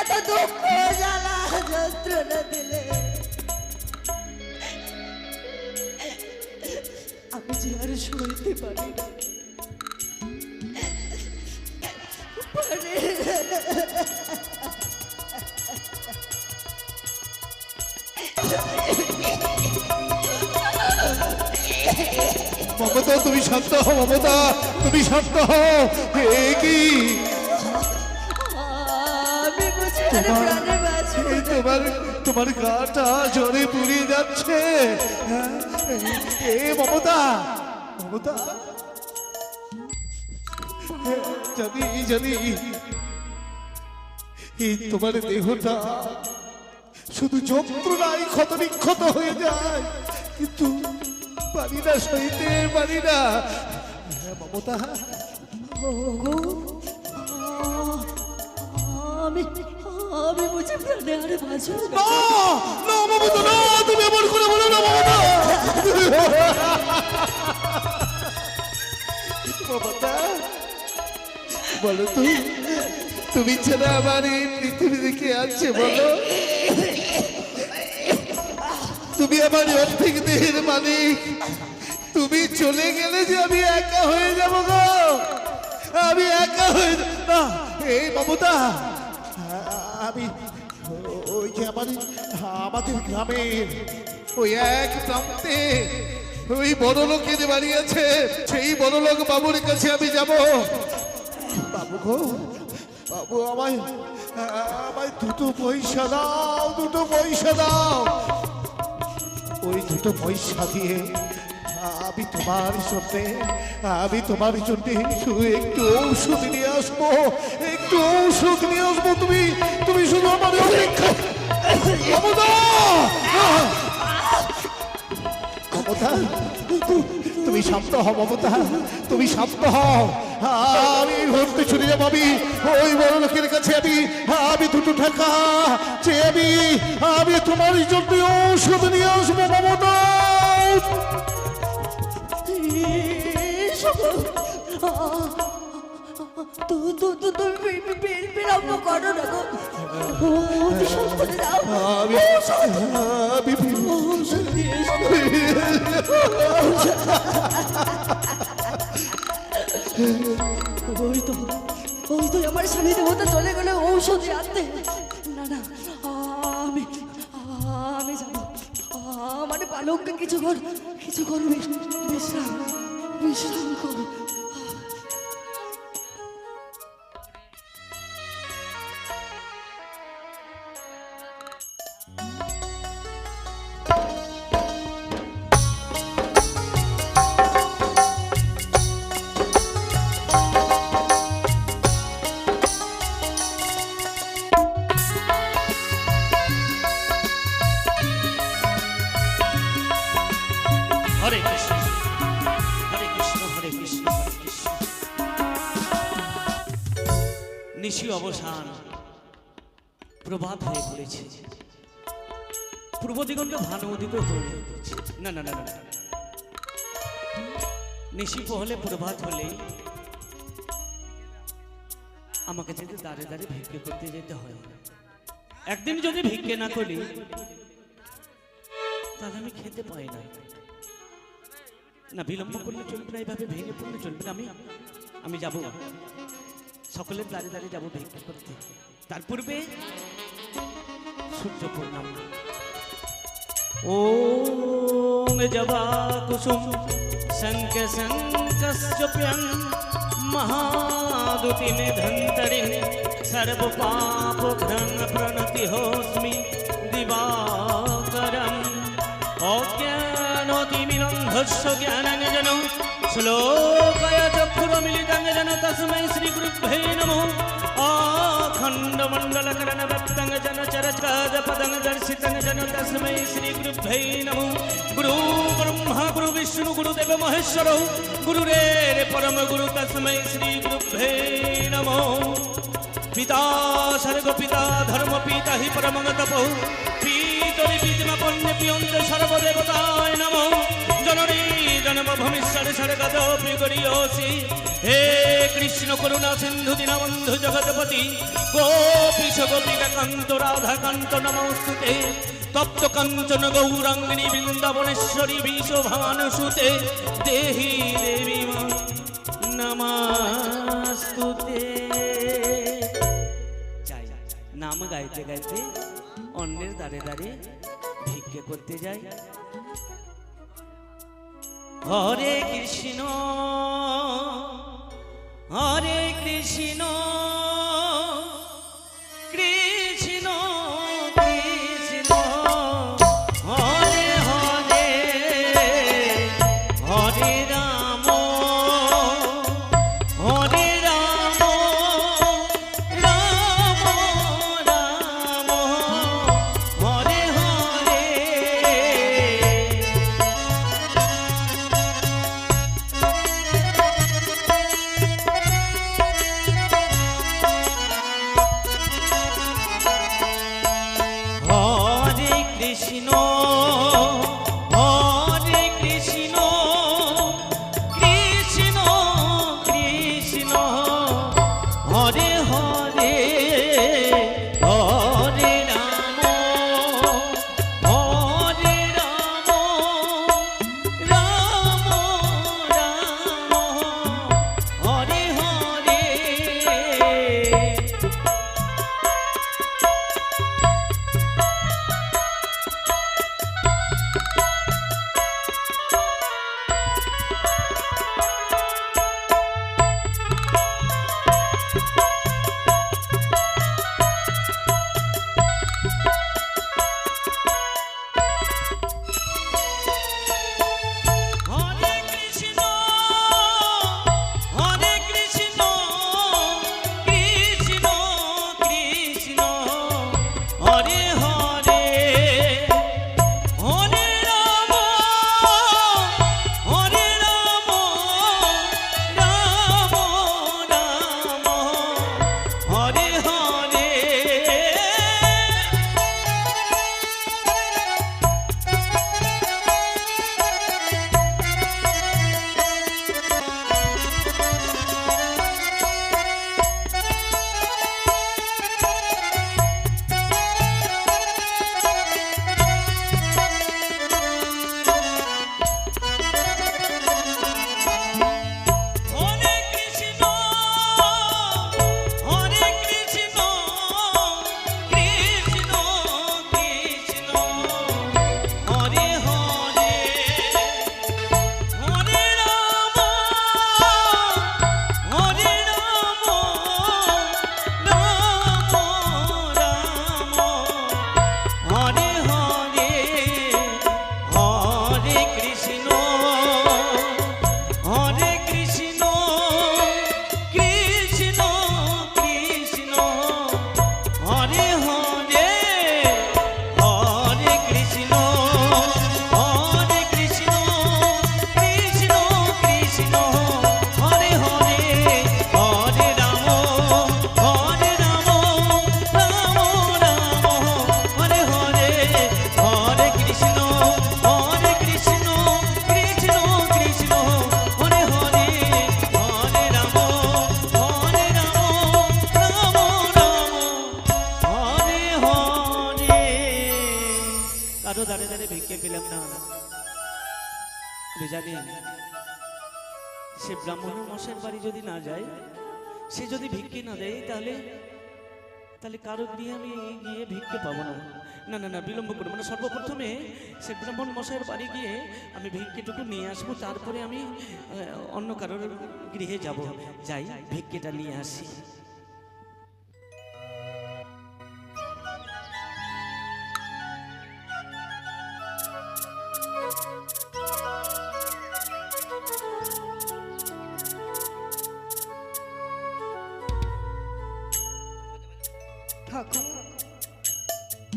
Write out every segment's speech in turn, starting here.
এত দুঃখ জ্বালা যন্ত্রণা দিলে। আমি যে আর সইতে পারি না। মমতা, তুমি শান্ত হও, মমতা, তুমি শান্ত হও। কি? তোমার তোমার গাটা জ্বরে পুড়িয়ে যাচ্ছে। হ্যাঁ? এ মমতা মমতা। জানি এই তোমার দেহটা শুধু যন্ত্রণায় ক্ষত বিক্ষত হয়ে যায় কিন্তু পারি না সইতে পারি না। হ্যাঁ, মমতা। তুমি এমন বলো না মমতা মমতা বলো তো তুমি ছাড়া আমার এই পৃথিবীতে কে আছে, বলো। তুমি আমার অর্ধেক দেহের মালিক তুমি চলে গেলে যে আমি একা হয়ে যাব গো। আমি একা হয়ে না এই মমতা আমি যে আমাদের গ্রামের ওই এক প্রান্তে ওই বড় লোকের বাড়ি আছে। সেই বড় লোক বাবুর কাছে আমি যাব। বাবু গো বাবু আমায় আমায় দুটো পয়সা দাও দুটো পয়সা দাও। ওই দুটো পয়সা দিয়ে আমি তোমার জন্য আমি তোমার জন্য একটু ঔষধ নিয়ে আসব। একটু ঔষধ নিয়ে আসব তুমি। মমতা তু- তুমি শান্ত হও, মমতা, তুমি শান্ত হও। আমি ঘুরতে চলে যাব, আমি ওই বড় লোকের কাছে, আমি আমি দুটো টাকা চেয়ে আমি আমি তোমার জন্য ঔষধ নিয়ে আসব, মমতা। ওই তো ওই তো আমার স্বামী দেবতা চলে গেলে ঔষধি আনতে না না আমি আমি যাব। আমার বালককে কিছু কর কিছু কর বিশ্রাম বিশ্রাম কর। নিশি অবসান। প্রভাত হয়ে পড়েছে। পূর্ব দিগন্ত ভানু উদিত হয়ে। না না না না। নিশি পহলে প্রভাত হলে আমাকে যেতে দাঁড়ে দাঁড়িয়ে ভিক্ষে করতে যেতে হয়। একদিন যদি ভিক্ষে না করি, তাহলে আমি খেতে পাই না। না, বিলম্ব করলে চলবে না, এইভাবে ভেঙে পড়লে চলবে না। আমি আমি যাব। সকলের দাঁড়িয়ে দাঁড়িয়ে যাব ভিক্ষা করতে তার পূর্বে সূর্য পূর্ণাম ও জবা কুসুম শঙ্ক শঙ্কস্যপ্যং মহাদুতি নিধন্তরি প্রণতি হোস্মি দিবাকরম तस्मै श्रीगुरुभ्ये नमः आखण्डमण्डलकरणवत्तं जन चरचदपदं दर्शितं जन तस्मै श्रीगुरुभ्यै नमः गुरु ब्रह्मा गुरुविष्णु गुरुदेव महेश्वरौ गुरुरेर परमगुरु तस्मै श्रीगुरुभ्यै नमः पिता सर्वपिता धर्मपिता हि परमगतपौ पीतरि पीतिमपन्ने पियन्ते सर्वदेवताय नमो জননী জন্ম ভূমিষ্যর স্বর্গদ পিগরিয়সি হে কৃষ্ণ করুণা সিন্ধু দীনবন্ধু জগৎপতি গোপীশ গোপিকা কান্ত রাধা কান্ত নমস্তুতে, তপ্ত কাঞ্চন গৌরাঙ্গিনী বৃন্দাবনেশ্বরী বিশ্বভানুসুতে দেহি দেবী নমস্তুতে। যাই, নাম গাইতে গাইতে অন্যের দ্বারে দ্বারে ভিক্ষে করতে যাই। হরে কৃষ্ণ হরে কৃষ্ণ। হরে আমি জানি সে ব্রাহ্মণ মশাইয়ের বাড়ি যদি না যায়, সে যদি ভিক্ষে না দেয়, তাহলে তাহলে কারও গৃহে আমি গিয়ে ভিক্ষে পাবো না। না না না, বিলম্ব করব না। সর্বপ্রথমে সে ব্রাহ্মণ মশাইয়ের বাড়ি গিয়ে আমি ভিক্ষেটুকু নিয়ে আসব, তারপরে আমি অন্য কারোর গৃহে যাব। যাই, ভিক্ষেটা নিয়ে আসি।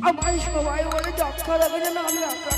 আমার সবাই বলে যক্ষা লাগে যেন আমি আপনার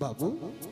ওই